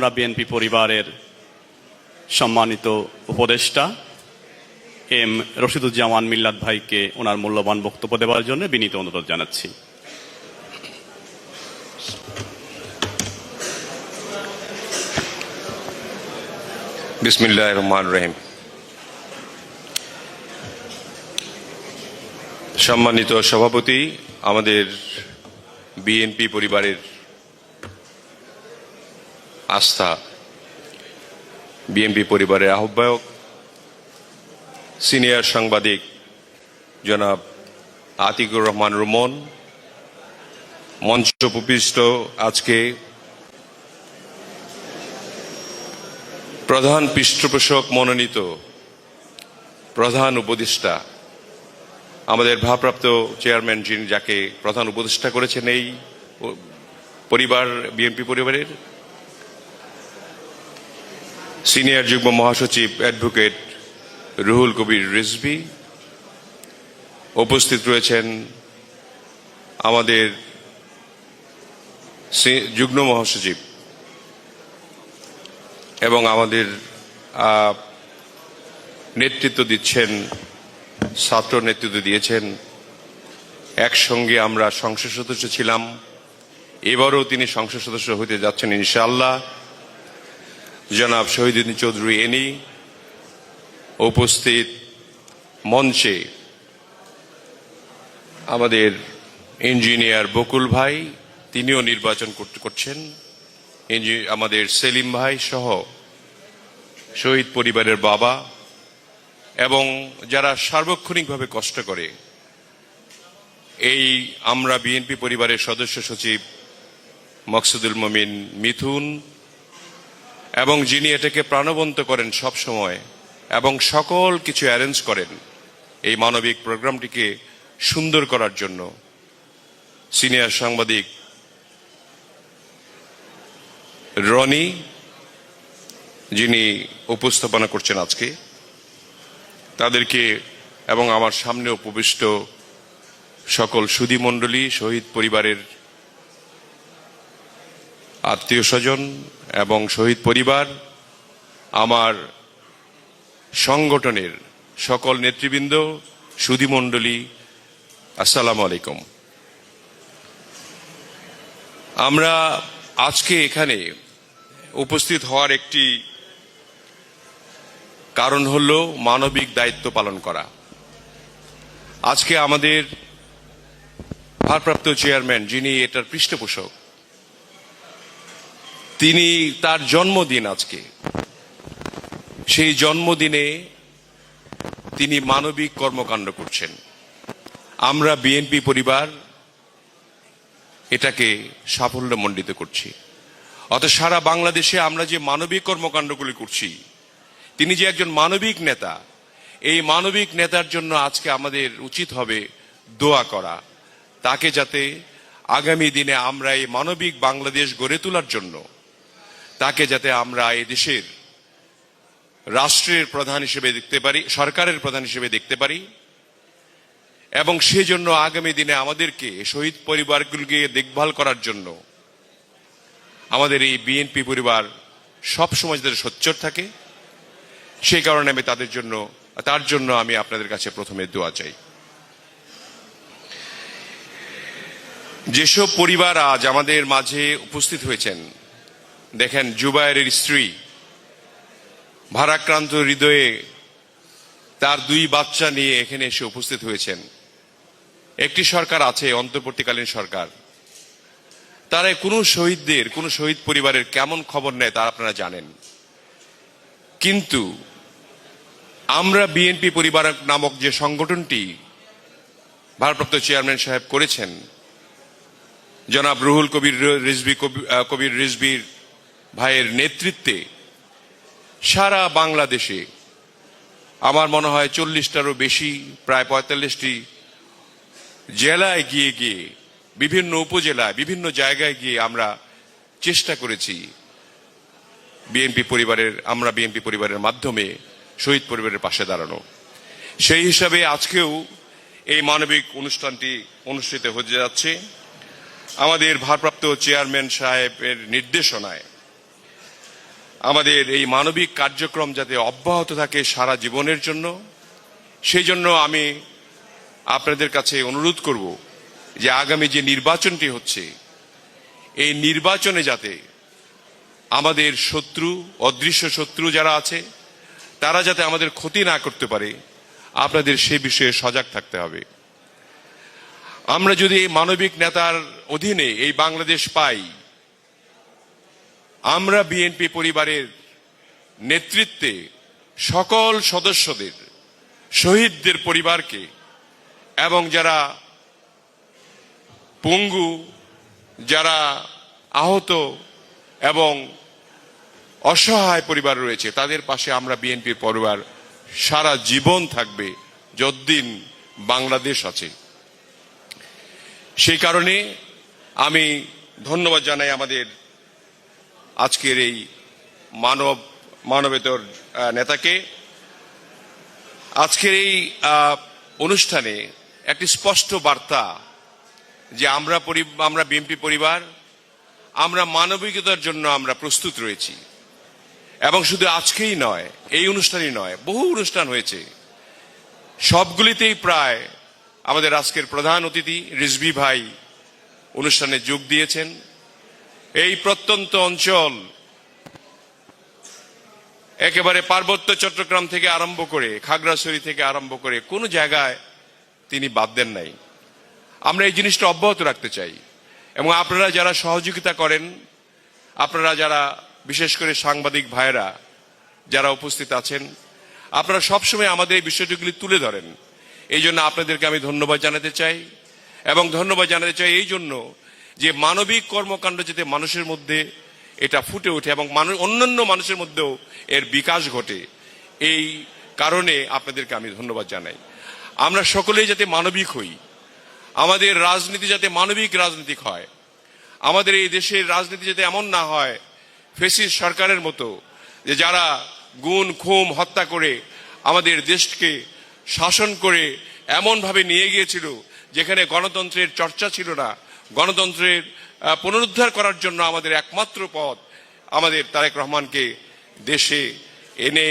আমরা বিএনপি পরিবারের সম্মানিত উপদেষ্টা এম রশিদুজ্জামান মিল্লাত ভাইকে ওনার মূল্যবান বক্তব্য দেওয়ার জন্য বিনীত অনুরোধ জানাচ্ছি। বিসমিল্লাহ রহমান রহিম। সম্মানিত সভাপতি, আমাদের বিএনপি পরিবারের আস্থা। বিএনপি পরিবারের আহ্বায়ক, সিনিয়র সাংবাদিক জনাব আতিকুর রহমান রুমন মঞ্চ উপবিষ্ট আজকে প্রধান পৃষ্ঠপোষক মনোনীত প্রধান উপদেষ্টা। আমাদের ভারপ্রাপ্ত চেয়ারম্যান যিনি যাকে প্রধান উপদেষ্টা করেছেন এই পরিবার, বিএনপি পরিবারের সিনিয়র যুগ্ম মহাসচিব অ্যাডভোকেট রুহুল কবির রিজভি উপস্থিত রয়েছেন আমাদের যুগ্ম মহাসচিব এবং আমাদের নেতৃত্ব দিচ্ছেন, ছাত্র নেতৃত্ব দিয়েছেন। একসঙ্গে আমরা সংসদ সদস্য ছিলাম। এবারও তিনি সংসদ সদস্য হতে যাচ্ছেন ইনশাআল্লাহ। জনাব শহীদুদ্দিন চৌধুরী এনি উপস্থিত মঞ্চে আমাদের ইঞ্জিনিয়ার বকুল ভাই, তিনিও নির্বাচন করছেন। আমাদের সেলিম ভাই সহ শহীদ পরিবারের বাবা এবং যারা সার্বক্ষণিকভাবে কষ্ট করে, এই আমরা বিএনপি পরিবারের সদস্য সচিব মকসুদুল মমিন মিথুন এবং যিনি এটাকে প্রাণবন্ত করেন সব সময় এবং সকল কিছু অ্যারেঞ্জ করেন, এই মানবিক প্রোগ্রামটিকে সুন্দর করার জন্য সিনিয়র সাংবাদিক রনি, যিনি উপস্থাপনা করছেন আজকে, তাদেরকে এবং আমার সামনে উপবিষ্ট সকল সুধী মণ্ডলী, শহীদ পরিবারের আত্মীয় স্বজন এবং শহীদ পরিবার, আমার সংগঠনের সকল নেতৃবৃন্দ, সুধী মণ্ডলী, আসসালামু আলাইকুম। আমরা আজকে এখানে উপস্থিত হওয়ার একটি কারণ হল মানবিক দায়িত্ব পালন করা। আজকে আমাদের ভারপ্রাপ্ত চেয়ারম্যান যিনি এটার পৃষ্ঠপোষক তিনি তার জন্মদিন আজকে। সেই জন্মদিনে তিনি মানবিক কর্মকাণ্ড করছেন। আমরা বিএনপি পরিবার এটাকে সাফল্যমণ্ডিত করছি। অত সারা বাংলাদেশে আমরা যে মানবিক কর্মকাণ্ডগুলি করছি, তিনি যে একজন মানবিক নেতা, এই মানবিক নেতার জন্য আজকে আমাদের উচিত হবে দোয়া করা। তাকে যাতে আগামী দিনে আমরা এই মানবিক বাংলাদেশ গড়ে তোলার জন্য তাকে যাতে আমরা এই দেশের রাষ্ট্রের প্রধান হিসেবে দেখতে পারি, সরকারের প্রধান হিসেবে দেখতে পারি, এবং সেজন্য আগামী দিনে আমাদেরকে শহীদ পরিবারগুলোকে দেখভাল করার জন্য আমাদের এই বিএনপি পরিবার সব সময় যাতে সোচ্চর থাকে সেই কারণে আমি তাদের জন্য, তার জন্য আমি আপনাদের কাছে প্রথমে দোয়া চাই। যেসব পরিবার আজ আমাদের মাঝে উপস্থিত হয়েছেন দেখেন জুবায়ের স্ত্রী ভারাক্রান্ত হৃদয়ে তার দুই বাচ্চা নিয়ে এখানে এসে উপস্থিত হয়েছেন। একটি সরকার আছে, অন্তর্বর্তীকালীন সরকার। তারা কোনো শহীদদের, কোনো শহীদ পরিবারের কেমন খবর নেয় তা আপনারা জানেন। কিন্তু আমরা বিএনপি পরিবার নামক যে সংগঠনটি ভারপ্রাপ্ত চেয়ারম্যান সাহেব করেছেন, জনাব রুহুল কবির রিজবি কবি- কবির রিজবির ভাইয়ের নেতৃত্বে সারা বাংলাদেশে আমার মনে হয় চল্লিশটারও বেশি, প্রায় পঁয়তাল্লিশটি জেলায় গিয়ে গিয়ে, বিভিন্ন উপজেলায়, বিভিন্ন জায়গায় গিয়ে আমরা চেষ্টা করেছি বিএনপি পরিবারের, আমরা বিএনপি পরিবারের মাধ্যমে শহীদ পরিবারের পাশে দাঁড়ানো। সেই হিসাবে আজকেও এই মানবিক অনুষ্ঠানটি অনুষ্ঠিত হতে যাচ্ছে। আমাদের ভারপ্রাপ্ত চেয়ারম্যান সাহেবের নির্দেশনায় আমাদের এই মানবিক কার্যক্রম যাতে অব্যাহত থাকে সারা জীবনের জন্য, সেই জন্য আমি আপনাদের কাছে অনুরোধ করব যে আগামী যে নির্বাচনটি হচ্ছে, এই নির্বাচনে যাতে আমাদের শত্রু, অদৃশ্য শত্রু যারা আছে, তারা যাতে আমাদের ক্ষতি না করতে পারে, আপনাদের সে বিষয়ে সজাগ থাকতে হবে। আমরা যদি মানবিক নেতার অধীনে এই বাংলাদেশ পাই আমরা বিএনপি পরিবারের নেতৃত্বে সকল সদস্যদের, শহীদদের পরিবারকে এবং যারা পঙ্গু, যারা আহত এবং অসহায় পরিবার রয়েছে, তাদের পাশে আমরা বিএনপির পরিবার সারা জীবন থাকবে, যতদিন বাংলাদেশ আছে। সেই কারণে আমি ধন্যবাদ জানাই আমাদের আজকের এই মানব, মানবেতর নেতাকে আজকের এই অনুষ্ঠানে একটি স্পষ্ট বার্তা যে আমরা আমরা বিএনপি পরিবার, আমরা মানবিকতার জন্য আমরা প্রস্তুত রয়েছি। এবং শুধু আজকেই নয়, এই অনুষ্ঠানই নয়, বহু অনুষ্ঠান হয়েছে। সবগুলিতেই প্রায় আমাদের আজকের প্রধান অতিথি রিজভি ভাই অনুষ্ঠানে যোগ দিয়েছেন। এই প্রত্যন্ত অঞ্চল একেবারে পার্বত্য চট্টগ্রাম থেকে আরম্ভ করে খাগড়াছড়ি থেকে আরম্ভ করে কোনো জায়গায় তিনি বাদ দেন নাই। আমরা এই জিনিসটা অব্যাহত রাখতে চাই এবং আপনারা যারা সহযোগিতা করেন, আপনারা যারা বিশেষ করে সাংবাদিক ভাইরা যারা উপস্থিত আছেন, আপনারা সবসময় আমাদের এই বিষয়টিগুলি তুলে ধরেন। এই জন্য আপনাদেরকে আমি ধন্যবাদ জানাতে চাই এবং ধন্যবাদ জানাতে চাই এই জন্য যে মানবিক কর্মকাণ্ড যাতে মানুষের মধ্যে এটা ফুটে ওঠে এবং মানুষ অন্যান্য মানুষের মধ্যেও এর বিকাশ ঘটে, এই কারণে আপনাদেরকে আমি ধন্যবাদ জানাই। আমরা সকলেই যাতে মানবিক হই, আমাদের রাজনীতি যাতে মানবিক রাজনীতিক হয়, আমাদের এই দেশের রাজনীতি যাতে এমন না হয় ফেসিস সরকারের মতো, যে যারা গুণ, খুম, হত্যা করে আমাদের দেশকে শাসন করে এমনভাবে নিয়ে গিয়েছিল, যেখানে গণতন্ত্রের চর্চা ছিল না গণতন্ত্রের পুনরুদ্ধার করার জন্য আমাদের একমাত্র পথ আমাদের তারেক রহমানকে দেশে এনে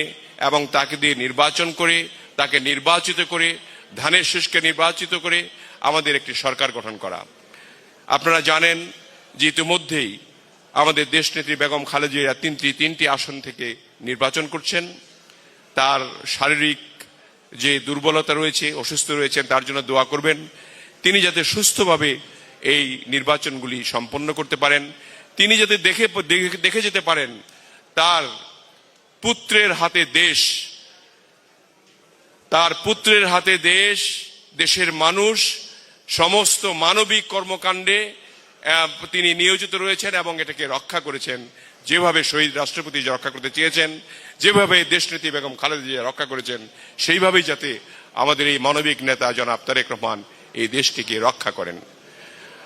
এবং তাকে দিয়ে নির্বাচন করে, তাকে নির্বাচিত করে, ধানের শেষকে নির্বাচিত করে আমাদের একটি সরকার গঠন করা। আপনারা জানেন যে ইতিমধ্যেই আমাদের দেশনেত্রী বেগম খালেদা তিনটি তিনটি আসন থেকে নির্বাচন করছেন। তার শারীরিক যে দুর্বলতা রয়েছে, অসুস্থ রয়েছেন, তার জন্য দোয়া করবেন। তিনি যাতে সুস্থভাবে এই নির্বাচনগুলি সম্পন্ন করতে পারেন। তিনি যাতে দেখে, দেখে- যেতে পারেন, তার পুত্রের হাতে দেশ, তার পুত্রের হাতে দেশ, দেশের মানুষ, সমস্ত মানবিক কর্মকাণ্ডে তিনি নিয়োজিত রয়েছেন এবং এটাকে রক্ষা করেছেন। যেভাবে শহীদ রাষ্ট্রপতি রক্ষা করতে চেয়েছেন, যেভাবে দেশনেত্রী বেগম খালেদা জিয়া রক্ষা করেছেন, সেইভাবেই যাতে আমাদের এই মানবিক নেতা জনাব তারেক রহমান এই দেশটিকে রক্ষা করেন।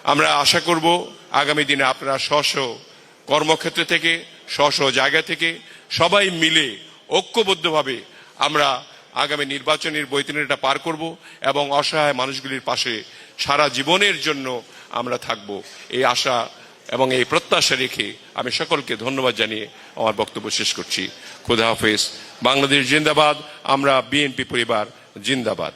আমরা আশা করব আগামী দিনে আপনারা স্ব কর্মক্ষেত্র থেকে স্ব জায়গা থেকে সবাই মিলে ঐক্যবদ্ধভাবে আমরা আগামী নির্বাচনের বৈতরণীটা পার করব এবং অসহায় মানুষগুলির পাশে সারা জীবনের জন্য আমরা থাকব। এই আশা এবং এই প্রত্যাশা রেখে আমি সকলকে ধন্যবাদ জানিয়ে আমার বক্তব্য শেষ করছি। খুদা হাফেজ। বাংলাদেশ জিন্দাবাদ। আমরা বিএনপি পরিবার জিন্দাবাদ।